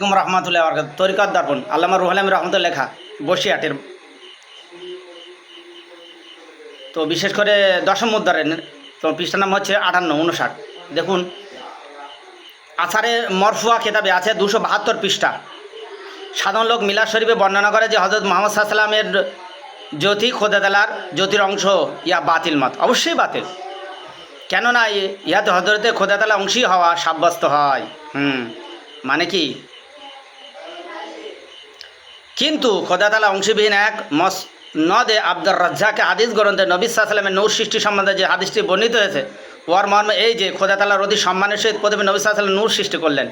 আলাইকুম রহমতুল্লাহ বরকাত তরিকত দর্পণ আল্লামা রুহুল আলম রহমতুল্লাহ লেখা, বসিয়াটের। তো বিশেষ করে দশম উদ্ধারের তো পৃষ্ঠার নাম হচ্ছে আটান্ন, উনষাট। দেখুন আসারে মরফুয়া খেতাবে আছে দুশো বাহাত্তর পৃষ্ঠা। সাধারণ লোক মিলাদ শরীফে বর্ণনা করে যে হজরত মোহাম্মদ সাল্লামের জ্যোতি খোদাদালার জ্যোতির অংশ, ইয়া বাতিল মত। অবশ্যই বাতিল। কেননা ই- ইহাতে হজরতে খোদাতালা অংশী হওয়া সাব্যস্ত হয়। হুম মানে কি? কিন্তু খোদাতালা অংশীবিহীন এক মস নদে আব্দুর রাজ্জাকে হাদিস গ্রন্থে নবী সাল্লামের নৌ সৃষ্টি সম্বন্ধে যে হাদিসটি বর্ণিত হয়েছে, ওয়ার মর্ম এই যে খোদাতালার অতি সম্মানের সহিত প্রথমে নবী সাল্লাম নূর সৃষ্টি করলেন,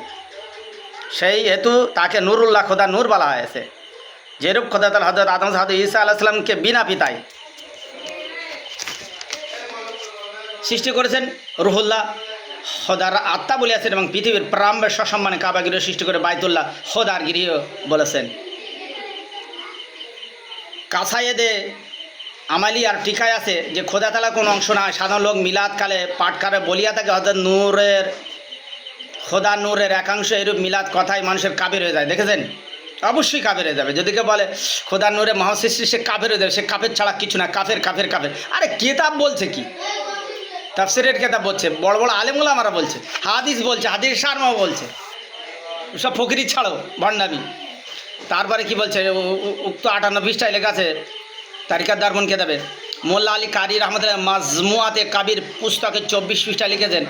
সেই হেতু তাকে নুরুল্লাহ খোদা নূর বলা হয়েছে। যেরূপ খোদাতাল হজরত আদম সাহাদ ঈসা আলাহিসামকে বিনা পিতায় সৃষ্টি করেছেন, রুহুল্লাহ খোদার আত্মা বলিয়াছেন এবং পৃথিবীর প্রারম্ভের সসম্মানে কাবাগৃহ সৃষ্টি করে বাইতুল্লাহ খোদার গৃহ বলেছেন। কাসায়েদে আমালি আর টিকায় আছে যে খোদা তালা কোনো অংশ না সাধারণ লোক মিলাদকালে পাঠকারে বলিয়া থাকে হয়তো নূরের, খোদা নূরের একাংশ এরূপ মিলাদ কথায় মানুষের কাবের হয়ে যায়। দেখেছেন? অবশ্যই কাবের হয়ে যাবে। যদি কেউ বলে, খোদা নূরে মহান সে কাবের হয়ে যাবে। সে কাফের ছাড়া কিছু না। কাফের কাফের কাফের। আরে কেতাব বলছে কি? তাফসিরের কেতাব বলছে। বড় বড় আলেমুল আমারা বলছে। হাদিস বলছে, হাদিস শার্মা বলছে। সব ফকিরি ছাড়ো, ভণ্ডামি। তারপরে কি বলছে? উক্ত আটান্ন বিশটায় লেখা আছে তারিকার দারমন কেতাবে মোল্লা আলী কারি রহমতুল্লাহ মাজমুয়াতে কাবির পুস্তকে চব্বিশ পৃষ্ঠা লিখেছেন।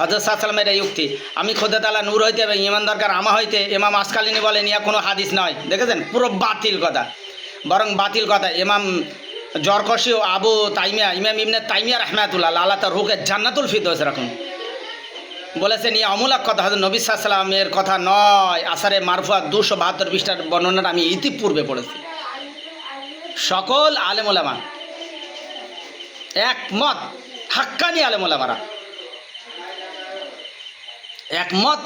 হজরত সাল্লামের এই উক্তি, আমি খোদা তালা নূর হইতে এবং ইমান দরকার আমা হইতে ইমাম আসকালিনী বলেন ইয়া কোনো হাদিস নয়। দেখেছেন? পুরো বাতিল কথা। বরং বাতিল কথা, ইমাম জরকশি আবু তাইমিয়া, ইমাম ইমনে তাইমিয়া রহমাতুল্লাহ আল্লাহ তার রুকে জান্নাতুল ফিরদৌস রাখুন। বলেছেন এই অমূলক কথা হজরত নবী সাল্লামের কথা নয়। আসারে মারফুয়া দুশো বাহাত্তর পৃষ্ঠার বর্ণনাটা আমি ইতিপূর্বে পড়েছি। সকল আলেমোলামা একমত, হাক্কানি আলেমোলামারা একমত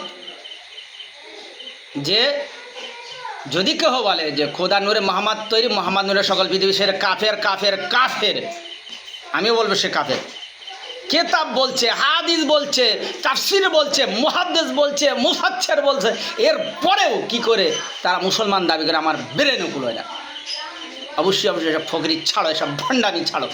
যে যদি কেউ বলে যে খোদা নূরে মোহাম্মদ তৈরি, মোহাম্মদ নূরের সকল পৃথিবী সে কাফের কাফের কাফের আমিও বলব সে কাফের। কেতাব বলছে, হাদিস বলছে, তাফসির বলছে, মুহাদ্দেস বলছে মুসাচ্ছের বলছে। এর পরেও কি করে? তারা মুসলমান দাবি করে, আমার বেরেন কুলো না। অবশ্যই অবশ্যই, এসব ফকরি ছাড়ো, এসব ভণ্ডামি ছাড়ো।